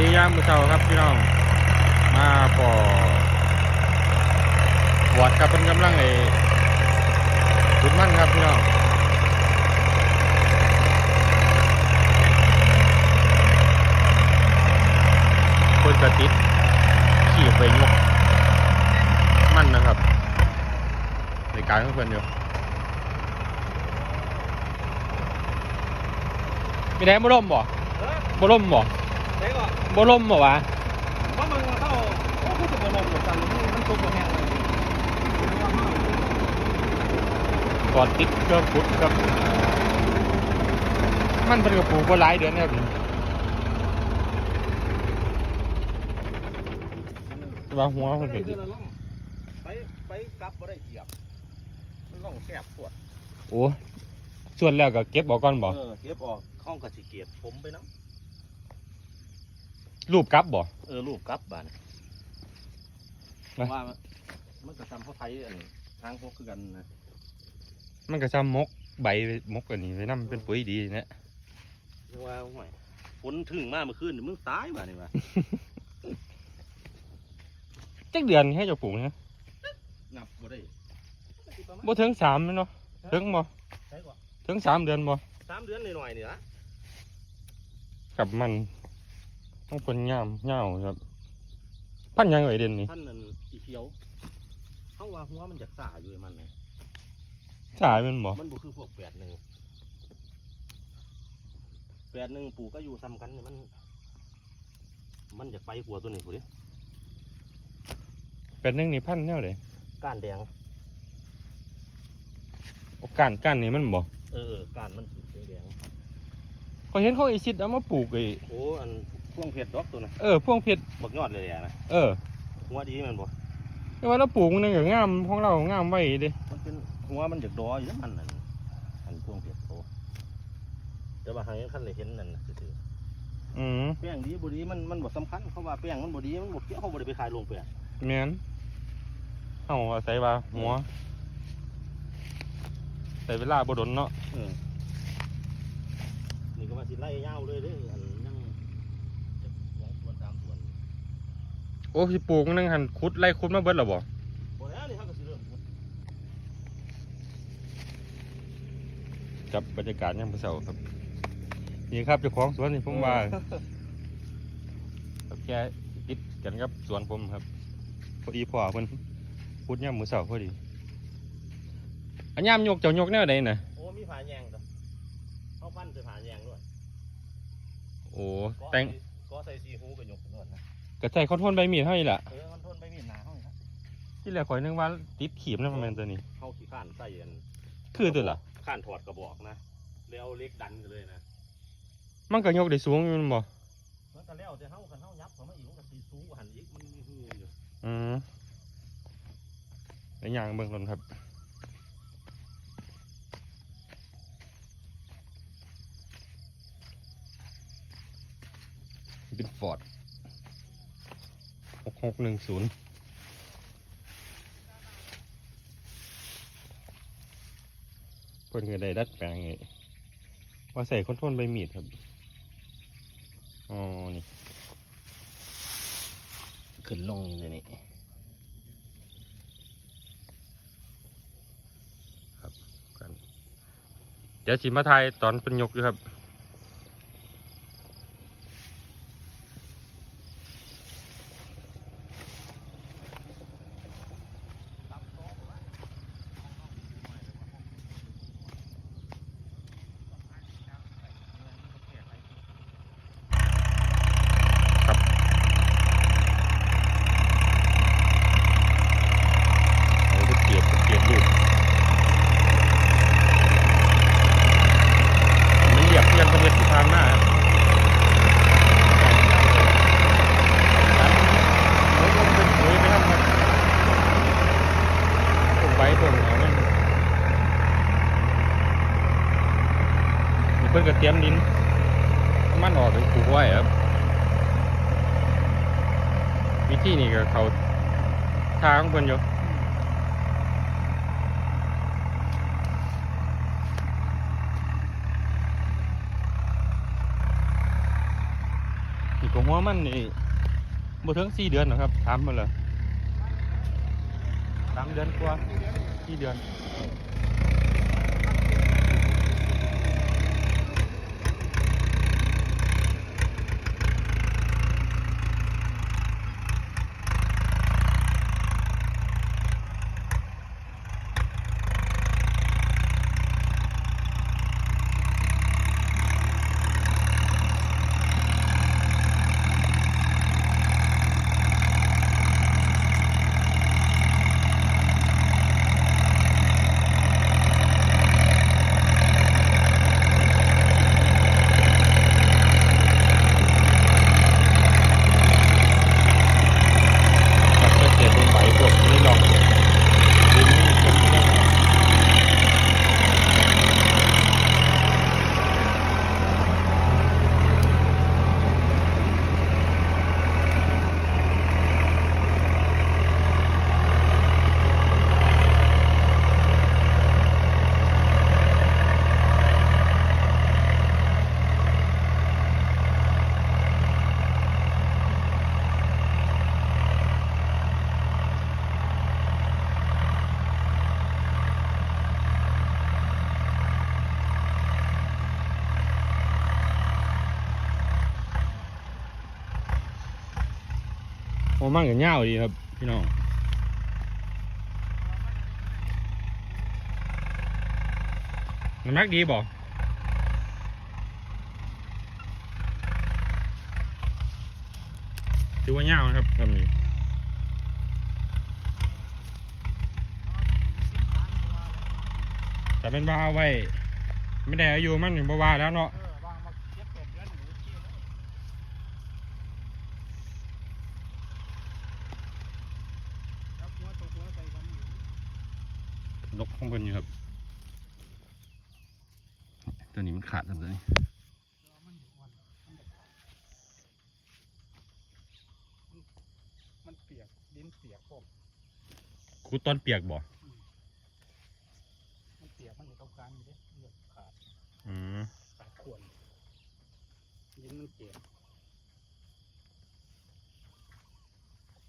ดียามมือเช้าครับพี่น้อง มาพอวอดครับเป็นกำลังไอ้ขุดมันครับพี่น้องคนกระติดขี่ไปยกมันนะครับ ในการของเพื่อนอยู่มีไหนบ่ล่มบ่บ่ล่มบ่ ไหนก่อนบ่ล่มบ่วะเพราะมันเข้าโอ้คือจะมาลงหมดกันมันตุกหมดแห้งเลยกอดติดเครื่องขุดครับ มันเป็นกระปูกบ่หลายเดือนครับแต่ว่าหัวมันเป็นไปไปกลับบ่ได้เหยียบมันล่องแคบปวดโอ้ส่วนแล้วก็เก็บบอกก่อนบ่เออเก็บออกห้องกระสิเกียบผมไปน้ รูปกลับบ่ำเออรูปกลับบ้านไปว่ามันก็ทำเขาไทยอันทางพวกคือกันนะมันก็ซ้ำมกใบมกอันนี้ไว้นํเป็นปุ๋ยดีนะเรียกว่าห่วยฝนถึงมากเมื่อคืนนี่มึงตายบ้านี่วะจักเดือนให้เจ้าปลูกนะนับบ่ได้บ่ถึงสามแม่นเนาะถึงบ่ใช่ก่อนถึงสามเดือนบ่สามเดือนหน่อยๆนี่ละกับมัน ต้องเป็นยามยาวครับ พันธุ์หยังไงเด่นนี่ท่านนั่นอีเขียวเขาว่าหัวมันจากสาอยู่ไอ้มันเนี่ยสายมันบ่มันบ่คือพวกแปดหนึ่งแปดหนึ่งปลูกก็อยู่ซ้ำกันนี่มัน มันจะไปหัวตัวนี้ผู้ดิเป็นหนึงนี่พันธุ์แนวใดก้านแดง โอ้ก้านก้านนี่มันบ่เออเออก้านมันสีแดงก็เห็นเขาไอซิดเอามาปลูกไอ้โอ้อัน พวงเพชรดอกตัวน่ะเออพวงเพชรบักยอดเลยอะนะเออหัวดีแมันบ่แต่ว่าเราปลูกมันก็งามของเรางามไว้เด้มันเป็นหัวมันจากดออยู่แล้วมันนั่นอันพวงเพชรโตแต่ว่าหางยังคันเลยเห็นนั่นน่ะซื่ออืมๆแป้งดีบ่ดีมันมันบ่สำคัญเขาว่าแป้งมันบ่ดีมันบ่เกี่ยวเขาบ่ได้ไปขายโรงแป้งแม่นเอาอาศัยว่าหัวใส่เวลาบ่ดนเนาะเออนี่ก็ว่าสิไล่ยาวเลยเด้ออันยังจะสองส่วนสามส่วน โอ้สิปลูกมันนึงหันขุดไล่ขุดมาเบิดแล้วบ่บ่แล้วนี่เขาก็สิเริ่มขุดกับบรรยากาศยามมื้อเช้าครับ นี่ครับเจ้าของสวนนี่ผมว่ากับแกติดกันกับสวนผมครับพอดีพ่อเพิ่นขุดยามมื้อเช้าพอดีอันยามยกเจ้ายกแนวใดน่ะโอ้มีผาแยงตัวเขาปั้นใส่ผาแยงด้วยโอ้ก็แต่งก็ใส่สีหูกับหยกด้วยนะ ก็ใส่คอนโทนใบมีดเท่านี้ล่ะเออมันทนไม่มีหนาเขาอีกนะที่แรกข่อยนึกว่าติดขีมนะประมาณตัวนี้ เขาขี้ข้านใส่อันคือตัวล่ะข้านถอดกระบอกนะแล้วเอาเล็กดันกันเลยนะมันก็ยกได้สูงอยู่แม่นบ่มันก็แล้วแต่เฮาคันเฮายับเขามาอีกมันก็สีสูงกว่าหันอีกมันมีหูอยู่ อืมในอย่างเบิ่งก่อนครับ เป็นฟอร์ด หกหนึ่งศูนย์เพิ่นก็ได้ดัดแปลงไงว่าใส่คอนทรลใบมีดครับ อ๋อ นี่ ขึ้นลงเลยนี่กันเดี๋ยวสิมาไทยตอนเป็นยกอยู่ครับ เอาไปเกียบไปเกียบลูกมันเหยียบเพียงกระเบียดสิพานหน้าครับเอาลงเป็นปุ๋ยไปทำครับต้นใบต้นเอาเนี่ยมีเพิ่นก็เตรียมดิน เอามันออกเป็นปลูกไว้ครับ วิธีนี้ก็เขาทางเพิ่นอยู่มีตัวหัวมันนี่บ่ถึงสี่เดือนหรอครับถามมาเลยสามเดือนกว่าสี่เดือน ครับก็เสียเป็นใบพวกนี้ลองดินนี่ผมไม่ได้ โอ้มันกับเง่าวดีครับ พี่น้องน้ำหนักดีบ่ถือว่าเง่าวนะครับลำนี้แต่เป็นบ้าไว้ ไม่ได้อายุมันหนึ่งบ่ว่าแล้วเนาะ เออวางมาเจ็ดแปดเดือนหนูเชี่ยแล้วหัวตัวหัวใส่กันอยู่ นกข้างบนอยู่ครับ ตัวนี้มันขาดครับตัวนี้แล้วมันอยู่วันมันแบบมันเปียกดินเปียกพวกคูต้นเปียกบ่มันเปียกมันอยู่ตรงกลางอยู่เด้เลือดขาดอืมขาดข่วนดินมันเปียก